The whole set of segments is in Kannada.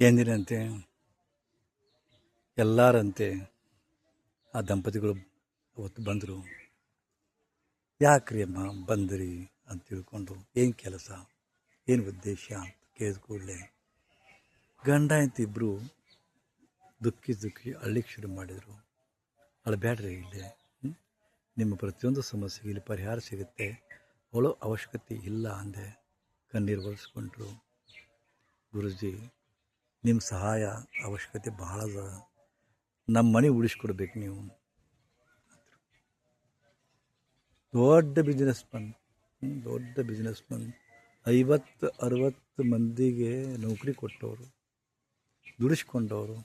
ಎಂದಿನಂತೆ ಎಲ್ಲರಂತೆ? ಆ ದಂಪತಿಗಳು ಅವತ್ತು ಬಂದರು. ಯಾಕ್ರಿ ಅಮ್ಮ ಬಂದ್ರಿ ಅಂತ ತಿಳ್ಕೊಂಡು ಏನು ಕೆಲಸ? ಏನು ಉದ್ದೇಶ ಅಂತ ಕೇಳಿದ ಕೂಡಲೇ ಗಂಡ ಅಂತ ಇಬ್ಬರು ದುಃಖಿ ದುಃಖಿ ಅಳ್ಳಿಗೆ ಶುರು ಮಾಡಿದರು. ಅಳಬೇಡ್ರಿ ಇಲ್ಲಿ? ನಿಮ್ಮ ಪ್ರತಿಯೊಂದು ಸಮಸ್ಯೆಗೆ ಇಲ್ಲಿ ಪರಿಹಾರ ಸಿಗುತ್ತೆ. ಅವಳು ಅವಶ್ಯಕತೆ ಇಲ್ಲ ಅಂದೆ ಕಣ್ಣೀರು ಒರೆಸ್ಕೊಂಡ್ರು. ಗುರುಜಿ ನಿಮ್ಮ ಸಹಾಯ ಅವಶ್ಯಕತೆ ಭಾಳ ಅದ. ನಮ್ಮ ಮನೆ ಉಳಿಸ್ಕೊಡ್ಬೇಕು ನೀವು. ದೊಡ್ಡ ಬಿಸ್ನೆಸ್ ಮನ್ ದೊಡ್ಡ ಬಿಸ್ನೆಸ್ ಮನ್ ಐವತ್ತು, ಅರವತ್ತು ಮಂದಿಗೆ ನೌಕರಿ ಕೊಟ್ಟವರು, ದುಡಿಸ್ಕೊಂಡವರು.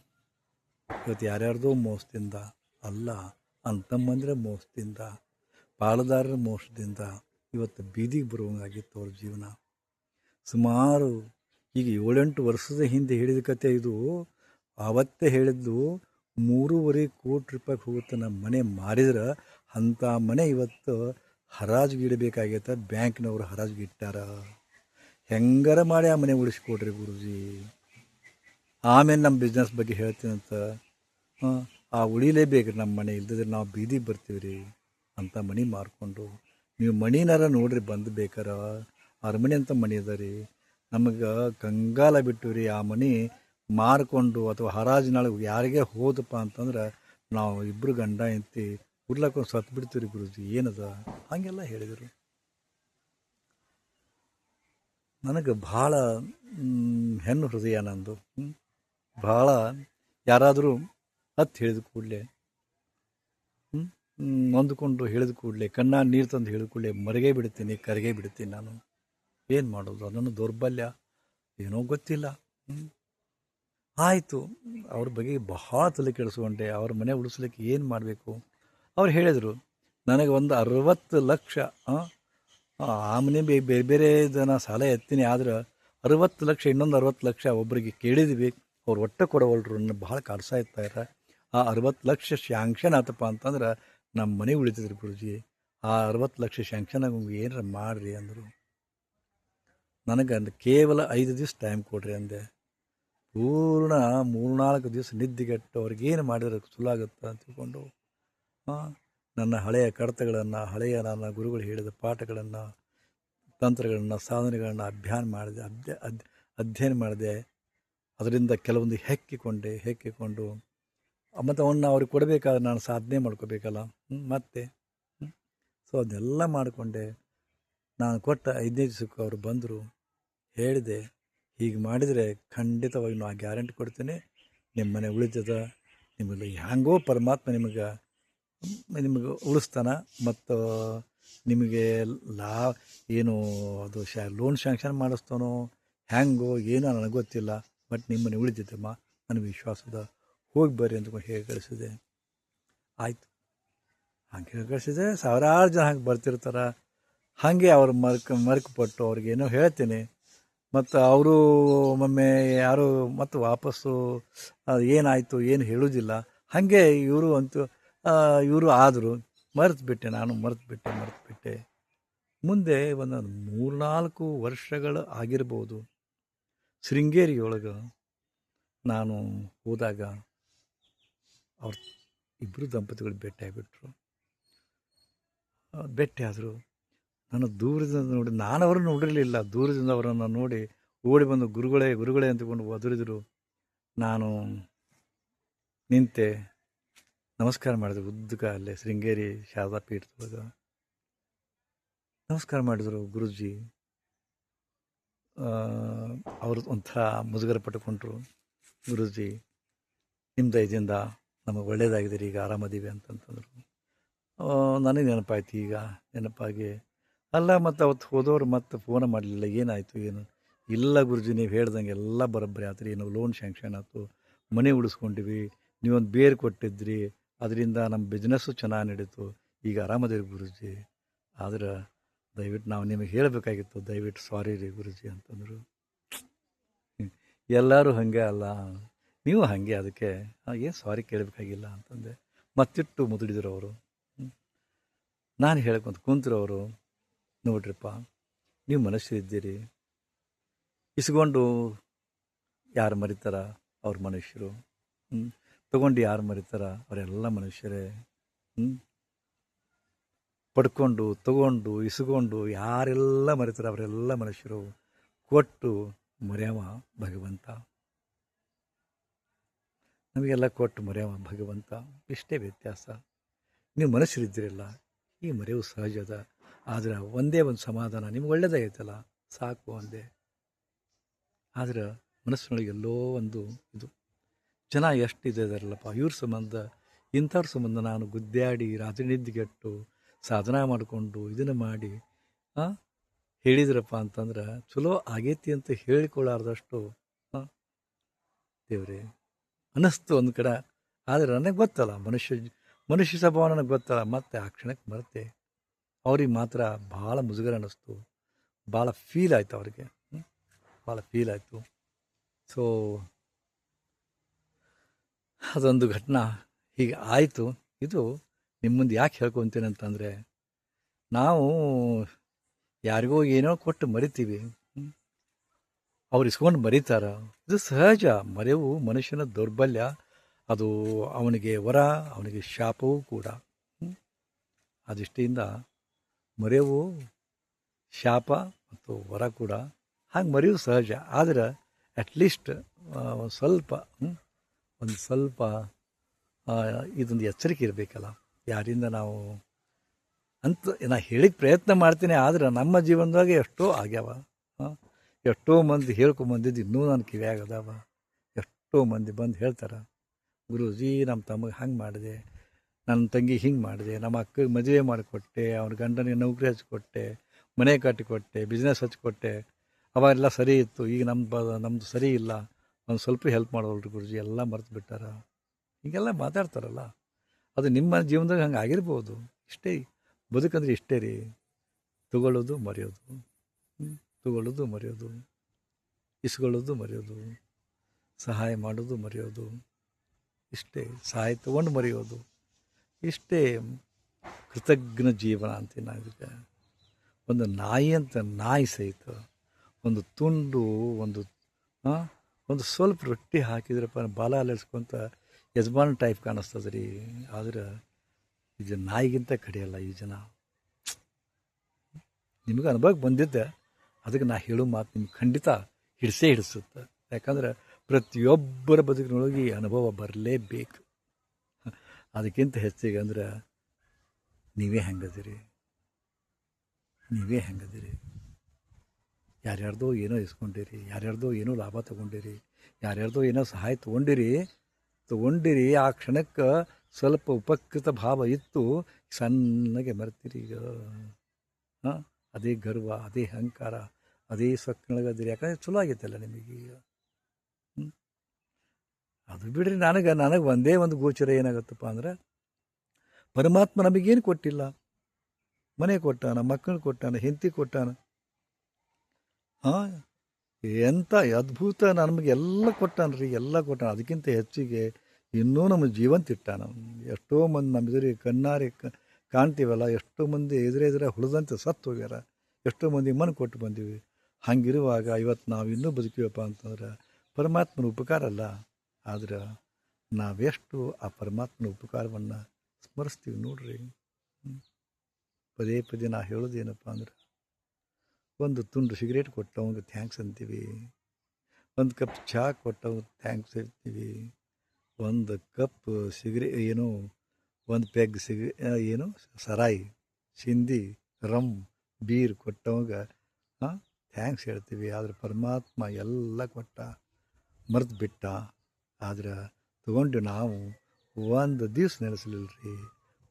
ಇವತ್ತು ಯಾರ್ಯಾರ್ದೋ ಮೋಸದಿಂದ ಅಲ್ಲ ಅಂತಮ್ಮಂದ್ರೆ ಮೋಸದಿಂದ, ಪಾಲುದಾರರ ಮೋಸದಿಂದ ಇವತ್ತು ಬೀದಿಗೆ ಬರುವಂಗಾಗಿತ್ತು ಅವ್ರ ಜೀವನ. ಸುಮಾರು ಈಗ ಏಳೆಂಟು ವರ್ಷದ ಹಿಂದೆ ಹೇಳಿದ ಕತೆ ಇದು. ಆವತ್ತೇ ಹೇಳಿದ್ದು, ಮೂರುವರೆ ಕೋಟಿ ರೂಪಾಯಿಗೆ ಹೋಗುತ್ತೆ ನಮ್ಮ ಮನೆ ಮಾರಿದ್ರೆ ಅಂಥ ಮನೆ ಇವತ್ತು ಹರಾಜಿಗೆ ಇಡಬೇಕಾಗೈತೆ, ಬ್ಯಾಂಕ್ನವ್ರು ಹರಾಜಿಗೆ ಇಟ್ಟಾರ. ಹೆಂಗಾರ ಮಾಡಿ ಆ ಮನೆ ಉಳಿಸ್ಕೊಡ್ರಿ ಗುರುಜಿ? ಆಮೇಲೆ ನಮ್ಮ ಬಿಸ್ನೆಸ್ ಬಗ್ಗೆ ಹೇಳ್ತೀನಂತ ಹಾಂ ಆ ಉಳಿಲೇಬೇಕು ನಮ್ಮ ಮನೆ, ಇಲ್ದಿದ್ರೆ ನಾವು ಬೀದಿಗೆ ಬರ್ತೀವಿ ರೀ ಅಂತ ಮನೆ ಮಾರ್ಕೊಂಡು. ನೀವು ಮಣಿನಾರ ನೋಡ್ರಿ ಬಂದು ಬೇಕಾರ. ಅರಮನೆ ಅಂತ ಮನೆ ಅದ ರೀ. ನಮಗೆ ಕಂಗಾಲ ಬಿಟ್ಟು ರೀ ಆ ಮನೆ ಮಾರ್ಕೊಂಡು ಅಥವಾ ಹರಾಜಿನೊಳಗೆ ಯಾರಿಗೆ ಹೋದಪ್ಪ ಅಂತಂದ್ರೆ ನಾವು ಇಬ್ಬರು ಗಂಡ ಎಂತಿ ಉರ್ಲಕ್ಕೊಂದು ಸತ್ತು ಬಿಡ್ತೀವಿ ರೀ ಗುರುಜಿ, ಏನದ? ಹಾಗೆಲ್ಲ ಹೇಳಿದರು. ನನಗೆ ಭಾಳ ಹೆಣ್ಣು ಹೃದಯ ನಂದು. ಭಾಳ ಯಾರಾದರೂ ಹತ್ತು ಹೇಳಿದ ಕೂಡಲೇ ಹೊಂದ್ಕೊಂಡು ಹೇಳಿದ ಕೂಡಲೇ ಕಣ್ಣ ನೀರು ತಂದು ಹೇಳಿದ ಕೂಡಲೇ ಮರಗೇ ಬಿಡ್ತೀನಿ, ಕರಗೇ ಬಿಡ್ತೀನಿ ನಾನು. ಏನು ಮಾಡೋದು? ಅದನ್ನು ದೌರ್ಬಲ್ಯ? ಏನೋ ಗೊತ್ತಿಲ್ಲ. ಆಯಿತು. ಅವ್ರ ಬಗ್ಗೆ ಬಹಳ ತಲೆ ಕೆಡಿಸ್ಕೊಂಡೆ. ಅವ್ರ ಮನೆ ಉಳಿಸ್ಲಿಕ್ಕೆ ಏನು ಮಾಡಬೇಕು? ಅವ್ರು ಹೇಳಿದರು ನನಗೆ ಒಂದು ಅರವತ್ತು ಲಕ್ಷ ಆ, ಮನೆ ಬೇರೆ ಬೇರೆ ಜನ ಸಾಲ ಎತ್ತೀನಿ. ಆದ್ರೆ ಅರವತ್ತು ಲಕ್ಷ ಇನ್ನೊಂದು ಅರವತ್ತು ಲಕ್ಷ ಒಬ್ಬರಿಗೆ ಕೇಳಿದ್ವಿ. ಅವ್ರು ಒಟ್ಟು ಕೊಡವಲ್ರು ನನ್ನ ಭಾಳ ಕಾಡ್ಸಾ ಇರ್ತಾರೆ ಆ ಅರವತ್ತು ಲಕ್ಷ ಶಾಂಕ್ಷನ್ ಆತಪ್ಪ ಅಂತಂದ್ರೆ ನಮ್ಮ ಮನೆ ಉಳಿತಿದ್ರು ಗುರುಜಿ. ಆ ಅರವತ್ತು ಲಕ್ಷ ಶ್ಯಾಂಕ್ಷನ್ ಏನಾರ ಮಾಡಿರಿ ಅಂದರು. ನನಗೆ ಕೇವಲ ಐದು ದಿವಸ ಟೈಮ್ ಕೊಡ್ರಿ ಅಂದೆ. ಪೂರ್ಣ ಮೂರ್ನಾಲ್ಕು ದಿವಸ ನಿದ್ದೆಗೆಟ್ಟು ಅವ್ರಿಗೆ ಏನು ಮಾಡಿದ್ರೆ ಸುಲೋ ಆಗುತ್ತೆ ಅಂತ ತಿಳ್ಕೊಂಡು ನನ್ನ ಹಳೆಯ ಕಡತಗಳನ್ನು ಹಳೆಯ ನನ್ನ ಗುರುಗಳು ಹೇಳಿದ ಪಾಠಗಳನ್ನು, ತಂತ್ರಗಳನ್ನು, ಸಾಧನೆಗಳನ್ನು ಅಭ್ಯಾನ ಮಾಡಿದೆ ಅಧ್ಯ ಅಧ್ಯಯನ ಮಾಡಿದೆ. ಅದರಿಂದ ಕೆಲವೊಂದು ಹೆಕ್ಕಿಕೊಂಡೆ, ಹೆಕ್ಕಿಕೊಂಡು ಮತ್ತು ಅವನ್ನ ಅವ್ರಿಗೆ ಕೊಡಬೇಕಾದ್ರೆ ನಾನು ಸಾಧನೆ ಮಾಡ್ಕೋಬೇಕಲ್ಲ ಮತ್ತೆ ಸೊ ಅದನ್ನೆಲ್ಲ ಮಾಡಿಕೊಂಡೆ. ನಾನು ಕೊಟ್ಟ ಐದನೇ ದಿವಸಕ್ಕೆ ಅವರು ಬಂದರು. ಹೇಳಿದೆ, ಹೀಗೆ ಮಾಡಿದರೆ ಖಂಡಿತವಾಗಿ ನಾನು ಗ್ಯಾರಂಟಿ ಕೊಡ್ತೇನೆ. ನಿಮ್ಮ ಮನೆ ಉಳಿತದ ನಿಮಗೆ ಹ್ಯಾಂಗೋ ಪರಮಾತ್ಮ ನಿಮಗೆ ನಿಮಗೆ ಉಳಿಸ್ತಾನ. ಮತ್ತು ನಿಮಗೆ ಲಾ, ಏನು ಅದು ಶಾ, ಲೋನ್ ಶ್ಯಾಂಕ್ಷನ್ ಮಾಡಿಸ್ತಾನೋ, ಹ್ಯಾಂಗೋ ಏನೋ ನನಗೆ ಗೊತ್ತಿಲ್ಲ. ಬಟ್ ನಿಮ್ಮ ಮನೆ ಉಳಿತೈತಮ್ಮ ನನಗೆ ವಿಶ್ವಾಸದ ಹೋಗಿ ಬರ್ರಿ ಅಂತ ಹೇಗೆ ಕಳಿಸಿದೆ ಆಯಿತು. ಹಂಗೆ ಹೇಳಿ ಕಳಿಸಿದೆ ಸಾವಿರಾರು ಜನ ಹಂಗೆ ಬರ್ತಿರ್ತಾರೆ. ಹಾಗೆ ಅವ್ರು ಮರ್ಕ, ಮರ್ಕಪಟ್ಟು ಅವ್ರಿಗೇನೋ ಹೇಳ್ತೀನಿ. ಮತ್ತು ಅವರು ಒಮ್ಮೆ ಯಾರು ಮತ್ತು ವಾಪಸ್ಸು ಅದು ಏನಾಯಿತು, ಏನು ಹೇಳೋದಿಲ್ಲ. ಹಾಗೆ ಇವರು ಅಂತೂ ಇವರು ಆದರು. ಮರೆತು ಬಿಟ್ಟೆ ನಾನು ಮರೆತು ಬಿಟ್ಟೆ ಮರೆತು ಬಿಟ್ಟೆ ಮುಂದೆ ಒಂದು ಮೂರ್ನಾಲ್ಕು ವರ್ಷಗಳು ಆಗಿರ್ಬೋದು. ಶೃಂಗೇರಿಯೊಳಗೆ ನಾನು ಹೋದಾಗ ಅವ್ರ ಇಬ್ಬರು ದಂಪತಿಗಳು ಭೇಟಿಯಾಗಿಬಿಟ್ರು. ಭೇಟಿ ಆದರು ನಾನು ದೂರದಿಂದ ನೋಡಿ ನಾನು ಅವರನ್ನು ನೋಡಿರಲಿಲ್ಲ. ದೂರದಿಂದ ಅವರನ್ನು ನೋಡಿ ಓಡಿ ಬಂದು, ಗುರುಗಳೇ ಗುರುಗಳೇ ಅಂತಕೊಂಡು ಒದರಿದ್ರು. ನಾನು ನಿಂತೆ ನಮಸ್ಕಾರ ಮಾಡಿದ್ರು ಉದ್ದಕ ಅಲ್ಲೇ, ಶೃಂಗೇರಿ ಶಾರದಾ ಪೀಠದೊಳಗ ನಮಸ್ಕಾರ ಮಾಡಿದರು ಗುರುಜಿ. ಅವರು ಒಂಥರ ಮುಜುಗರ ಪಟ್ಟುಕೊಂಡ್ರು ಗುರುಜಿ. ನಿಮ್ಮ ದಯದಿಂದ ನಮಗೆ ಒಳ್ಳೇದಾಗಿದೆ ರೀ ಈಗ ಆರಾಮದೀವಿ ಅಂತಂತಂದರು. ನನಗೆ ನೆನಪಾಯ್ತು ಈಗ, ನೆನಪಾಗಿ ಅಲ್ಲ, ಮತ್ತು ಅವತ್ತು ಹೋದವ್ರು ಮತ್ತೆ ಫೋನ್ ಮಾಡಲಿಲ್ಲ. ಏನಾಯಿತು, ಏನು? ಇಲ್ಲ ಗುರುಜಿ, ನೀವು ಹೇಳ್ದಂಗೆ ಎಲ್ಲ ಬರೋಬ್ಬರಿ ಆತು ನಾವು ಲೋನ್ ಶ್ಯಾಂಕ್ಷನ್ ಆಯಿತು ಮನೆ ಉಳಿಸ್ಕೊಂಡಿವಿ. ನೀವೊಂದು ಬೇರು ಕೊಟ್ಟಿದ್ರಿ. ಅದರಿಂದ ನಮ್ಮ ಬಿಸ್ನೆಸ್ಸು ಚೆನ್ನಾಗಿ ನಡೀತು. ಈಗ ಆರಾಮದಿರಿ ಗುರುಜಿ. ಆದ್ರೆ ದಯವಿಟ್ಟು ನಾವು ನಿಮಗೆ ಹೇಳಬೇಕಾಗಿತ್ತು, ದಯವಿಟ್ಟು ಸಾರಿ ರೀ ಗುರುಜಿ ಅಂತಂದರು. ಎಲ್ಲರೂ ಹಾಗೆ ಅಲ್ಲ. ನೀವು ಹಾಗೆ, ಅದಕ್ಕೆ ಏನು ಸಾರಿ ಕೇಳಬೇಕಾಗಿಲ್ಲ ಅಂತಂದೆ. ಮತ್ತಿಟ್ಟು ಮುದುಡಿದ್ರು ಅವರು. ನಾನು ಹೇಳ್ಕೊಂತ ಕುಂತರು ಅವರು. ನೋಡ್ರಿಪ್ಪ, ನೀವು ಮನುಷ್ಯರಿದ್ದೀರಿ ಇಸ್ಕೊಂಡು ಯಾರು ಮರಿತಾರ ಅವ್ರ ಮನುಷ್ಯರು? ಹ್ಞೂ ತಗೊಂಡು ಯಾರು ಮರಿತಾರ ಅವರೆಲ್ಲ ಮನುಷ್ಯರೇ? ಹ್ಞೂ ಪಡ್ಕೊಂಡು, ತಗೊಂಡು, ಇಸ್ಕೊಂಡು ಯಾರೆಲ್ಲ ಮರಿತಾರ ಅವರೆಲ್ಲ ಮನುಷ್ಯರು? ಕೊಟ್ಟು ಮರ್ಯಾವ ಭಗವಂತ. ನಮಗೆಲ್ಲ ಕೊಟ್ಟು ಮರ್ಯಾವ ಭಗವಂತ. ಇಷ್ಟೇ ವ್ಯತ್ಯಾಸ. ನೀವು ಮನುಷ್ಯರಿದ್ದೀರಲ್ಲ ಈ ಮರೆಯು ಸಹಜದ. ಆದ್ರೆ ಒಂದೇ ಒಂದು ಸಮಾಧಾನ, ನಿಮ್ಗೆ ಒಳ್ಳೇದಾಗೈತಲ್ಲ ಸಾಕು ಒಂದೇ ಆದ್ರೆ ಮನಸ್ಸಿನೊಳಗೆ ಎಲ್ಲೋ ಒಂದು ಇದು, ಜನ ಎಷ್ಟು ಇದಾರಲ್ಲಪ್ಪ ಇವ್ರ ಸಂಬಂಧ, ಇಂಥವ್ರ ಸಂಬಂಧ ನಾನು ಗುದ್ದಾಡಿ, ರಾತ್ರಿ ನಿದ್ದೆಗೆಟ್ಟು, ಸಾಧನ ಮಾಡಿಕೊಂಡು, ಇದನ್ನು ಮಾಡಿ ಹಾಂ ಹೇಳಿದ್ರಪ್ಪ ಅಂತಂದ್ರೆ ಚಲೋ ಆಗೈತಿ ಅಂತ ಹೇಳಿಕೊಳ್ಳಾರ್ದಷ್ಟು ದೇವ್ರಿ ಅನ್ನಿಸ್ತು ಒಂದು ಕಡೆ. ಆದರೆ ನನಗೆ ಗೊತ್ತಲ್ಲ, ಮನುಷ್ಯ ಮನುಷ್ಯ ಸ್ವಭಾವ ನನಗೆ ಗೊತ್ತಲ್ಲ, ಮತ್ತೆ ಆ ಕ್ಷಣಕ್ಕೆ ಮರೆತೆ. ಅವ್ರಿಗೆ ಮಾತ್ರ ಭಾಳ ಮುಜುಗರ ಅನ್ನಿಸ್ತು. ಭಾಳ ಫೀಲ್ ಆಯಿತು ಅವ್ರಿಗೆ? ಭಾಳ ಫೀಲ್ ಆಯಿತು. ಸೊ ಅದೊಂದು ಘಟನಾ ಹೀಗೆ ಆಯಿತು. ಇದು ನಿಮ್ಮ ಮುಂದೆ ಯಾಕೆ ಹೇಳ್ಕೊತೀನಿ ಅಂತಂದರೆ, ನಾವು ಯಾರಿಗೋ ಏನೋ ಕೊಟ್ಟು ಮರಿತೀವಿ? ಅವ್ರು ಇಸ್ಕೊಂಡು ಮರಿತಾರ. ಇದು ಸಹಜ. ಮರೆವು ಮನುಷ್ಯನ ದೌರ್ಬಲ್ಯ. ಅದು ಅವನಿಗೆ ವರ, ಅವನಿಗೆ ಶಾಪವೂ ಕೂಡ. ಅದಿಷ್ಟೆಯಿಂದ ಆ ಮರೆವು ಶಾಪ ಮತ್ತು ವರ ಕೂಡ. ಹಾಗೆ ಮರೆಯು ಸಹಜ. ಆದರೆ ಅಟ್ಲೀಸ್ಟ್ ಒಂದು ಸ್ವಲ್ಪ ಒಂದು ಸ್ವಲ್ಪ ಇದೊಂದು ಎಚ್ಚರಿಕೆ ಇರಬೇಕಲ್ಲ. ಯಾರಿಂದ ನಾವು ಅಂತ ನಾ ಹೇಳಿದ ಪ್ರಯತ್ನ ಮಾಡ್ತೀನಿ, ಆದ್ರೆ ನಮ್ಮ ಜೀವನದಾಗ ಎಷ್ಟೋ ಆಗ್ಯಾವ. ಎಷ್ಟೋ ಮಂದಿ ಹೇಳ್ಕೊಂಬಂದಿದ್ದು ಇನ್ನೂ ನನ್ನ ಕಿವಿಯಾಗದವ ಎಷ್ಟೋ ಮಂದಿ ಬಂದು ಹೇಳ್ತಾರೆ, ಗುರೂಜಿ ನಮ್ಮ ತಮಗೆ ಹಂಗೆ ಮಾಡಿದೆ. ನನ್ನ ತಂಗಿ ಹಿಂಗೆ ಮಾಡಿದೆ, ನಮ್ಮ ಅಕ್ಕಗೆ ಮದುವೆ ಮಾಡಿಕೊಟ್ಟೆ, ಅವ್ರ ಗಂಡನಿಗೆ ನೌಕರಿ ಹಚ್ಚಿಕೊಟ್ಟೆ ಮನೆ ಕಟ್ಟಿಕೊಟ್ಟೆ ಬಿಸ್ನೆಸ್ ಹಚ್ಕೊಟ್ಟೆ. ಅವಾಗೆಲ್ಲ ಸರಿ ಇತ್ತು, ಈಗ ನಮ್ಮ ಬ ನಮ್ಮದು ಸರಿ ಇಲ್ಲ. ಒಂದು ಸ್ವಲ್ಪ ಹೆಲ್ಪ್ ಮಾಡೋಲ್ರಿ ಗುರುಜಿ, ಎಲ್ಲ ಮರೆತು ಬಿಟ್ಟಾರ. ಹೀಗೆಲ್ಲ ಮಾತಾಡ್ತಾರಲ್ಲ. ಅದು ನಿಮ್ಮ ಜೀವನದಾಗ ಹಂಗೆ ಆಗಿರ್ಬೋದು. ಇಷ್ಟೇ, ಬದುಕಂದ್ರೆ ಇಷ್ಟೇ ರೀ. ತಗೊಳ್ಳೋದು ಮರೆಯೋದು? ತಗೊಳ್ಳೋದು ಮರೆಯೋದು. ಇಸ್ಕೊಳ್ಳೋದು ಮರೆಯೋದು. ಸಹಾಯ ಮಾಡೋದು ಮರೆಯೋದು. ಇಷ್ಟೇ, ಸಹಾಯ ತಗೊಂಡು ಮರೆಯೋದು. ಇಷ್ಟೇ ಕೃತಜ್ಞ ಜೀವನ ಅಂತೀನಿ ನಾನು ಒಂದು ನಾಯಿ ಅಂತ, ನಾಯಿ ಸಹಿತ ಒಂದು ತುಂಡು, ಒಂದು ಒಂದು ಸ್ವಲ್ಪ ರೊಟ್ಟಿ ಹಾಕಿದ್ರಪ್ಪ ಬಾಲ ಅಲ್ಲಿಸ್ಕೊಂತ ಯಜಮಾನ್ ಟೈಪ್ ಕಾಣಿಸ್ತದೆ ರೀ. ಆದ್ರೆ ಇದು ನಾಯಿಗಿಂತ ಕಡಿಯಲ್ಲ ಈ ಜನ. ನಿಮಗೆ ಅನುಭವಕ್ಕೆ ಬಂದಿದ್ದೆ. ಅದಕ್ಕೆ ನಾ ಹೇಳೋ ಮಾತು ನಿಮ್ಗೆ ಖಂಡಿತ ಹಿಡಿಸೇ ಹಿಡಿಸುತ್ತೆ. ಯಾಕಂದ್ರೆ ಪ್ರತಿಯೊಬ್ಬರ ಬದುಕಿನೊಳಗೆ ಈ ಅನುಭವ ಬರಲೇಬೇಕು. ಅದಕ್ಕಿಂತ ಹೆಚ್ಚಿಗೆ ಅಂದ್ರೆ ನೀವೇ ಹೆಂಗದಿರಿ. ನೀವೇ ಹೆಂಗದಿರಿ. ಯಾರ್ಯಾರ್ದೋ ಏನೋ ಇಸ್ಕೊಂಡಿರಿ, ಯಾರ್ಯಾರ್ದೋ ಏನೋ ಲಾಭ ತೊಗೊಂಡಿರಿ, ಯಾರ್ಯಾರ್ದೋ ಏನೋ ಸಹಾಯ ತೊಗೊಂಡಿರಿ ತೊಗೊಂಡಿರಿ, ಆ ಕ್ಷಣಕ್ಕೆ ಸ್ವಲ್ಪ ಉಪಕೃತ ಭಾವ ಇತ್ತು, ಸಣ್ಣಗೆ ಮರ್ತೀರಿ ಈಗ. ಹಾಂ? ಅದೇ ಗರ್ವ, ಅದೇ ಅಹಂಕಾರ, ಅದೇ ಸೊಕ್ಕಿನೊಳಗದಿರಿ ಯಾಕಂದರೆ ಚಲೋ ಆಗೈತಲ್ಲ ನಿಮಗೀಗ? ಅದು ಬಿಡ್ರಿ, ನನಗೆ ನನಗೆ ಒಂದೇ ಒಂದು ಗೋಚರ ಏನಾಗುತ್ತಪ್ಪ ಅಂದ್ರೆ, ಪರಮಾತ್ಮ ನಮಗೇನು ಕೊಟ್ಟಿಲ್ಲ. ಮನೆ ಕೊಟ್ಟಾನ, ಮಕ್ಕಳು ಕೊಟ್ಟಾನ, ಹೆಂಡತಿ ಕೊಟ್ಟಾನ. ಹಾಂ ಎಂಥ ಅದ್ಭುತ ನಮಗೆ ಎಲ್ಲ ಕೊಟ್ಟಾನ ರೀ ಎಲ್ಲ ಕೊಟ್ಟಾನ. ಅದಕ್ಕಿಂತ ಹೆಚ್ಚಿಗೆ ಇನ್ನೂ ನಮ್ಮ ಜೀವಂತ ಇಟ್ಟಾನ ಎಷ್ಟೋ ಮಂದಿ ನಮ್ಮ ಎದುರಿಗೆ ಕಣ್ಣಾರಿ ಕಾಣ್ತೀವಲ್ಲ, ಎಷ್ಟೋ ಮಂದಿ ಎದುರೆದುರೆ ಹುಳದಂತೆ ಸತ್ತು ಹೋಗ್ಯಾರ. ಎಷ್ಟೋ ಮಂದಿ ಮನ ಕೊಟ್ಟು ಬಂದೀವಿ. ಹಂಗಿರುವಾಗ ಇವತ್ತು ನಾವು ಇನ್ನೂ ಬದುಕೀವಪ್ಪ ಅಂತಂದ್ರೆ, ಪರಮಾತ್ಮನ ಉಪಕಾರ ಅಲ್ಲ. ಆದ್ರೆ ನಾವೆಷ್ಟು ಆ ಪರಮಾತ್ಮನ ಉಪಕಾರವನ್ನು ಸ್ಮರಿಸ್ತೀವಿ ನೋಡ್ರಿ. ಪದೇ ಪದೇ ನಾ ಹೇಳೋದೇನಪ್ಪ ಅಂದ್ರೆ, ಒಂದು ತುಂಡು ಸಿಗರೇಟ್ ಕೊಟ್ಟವಂಗೆ ಥ್ಯಾಂಕ್ಸ್ ಅಂತೀವಿ, ಒಂದು ಕಪ್ ಚಹಾ ಕೊಟ್ಟವಂಗೆ ಥ್ಯಾಂಕ್ಸ್ ಹೇಳ್ತೀವಿ ಒಂದು ಕಪ್ ಸಿಗರೆ, ಏನು, ಒಂದು ಪೆಗ್ ಸಿಗ ಏನು, ಸರಾಯಿ, ಸಿಂಧಿ ರಮ್ ಬೀರ್ ಕೊಟ್ಟವಾಗ ಹಾಂ ಥ್ಯಾಂಕ್ಸ್ ಹೇಳ್ತೀವಿ ಆದ್ರೆ ಪರಮಾತ್ಮ ಎಲ್ಲ ಕೊಟ್ಟ ಮರೆತು ಬಿಟ್ಟ ಆದ್ರೆ ತಗೊಂಡು ನಾವು ಒಂದು ದಿವ್ಸ ನೆನೆಸಲಿಲ್ಲ ರೀ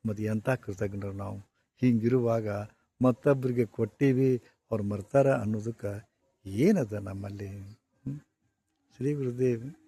ಮತ್ತು ಎಂಥ ಕೃತಜ್ಞರು ನಾವು. ಹಿಂಗಿರುವಾಗ ಮತ್ತೊಬ್ಬರಿಗೆ ಕೊಟ್ಟೀವಿ, ಅವ್ರು ಮರ್ತಾರ ಅನ್ನೋದಕ್ಕೆ ಏನದ ನಮ್ಮಲ್ಲಿ? ಶ್ರೀ ಗುರುದೇವ್.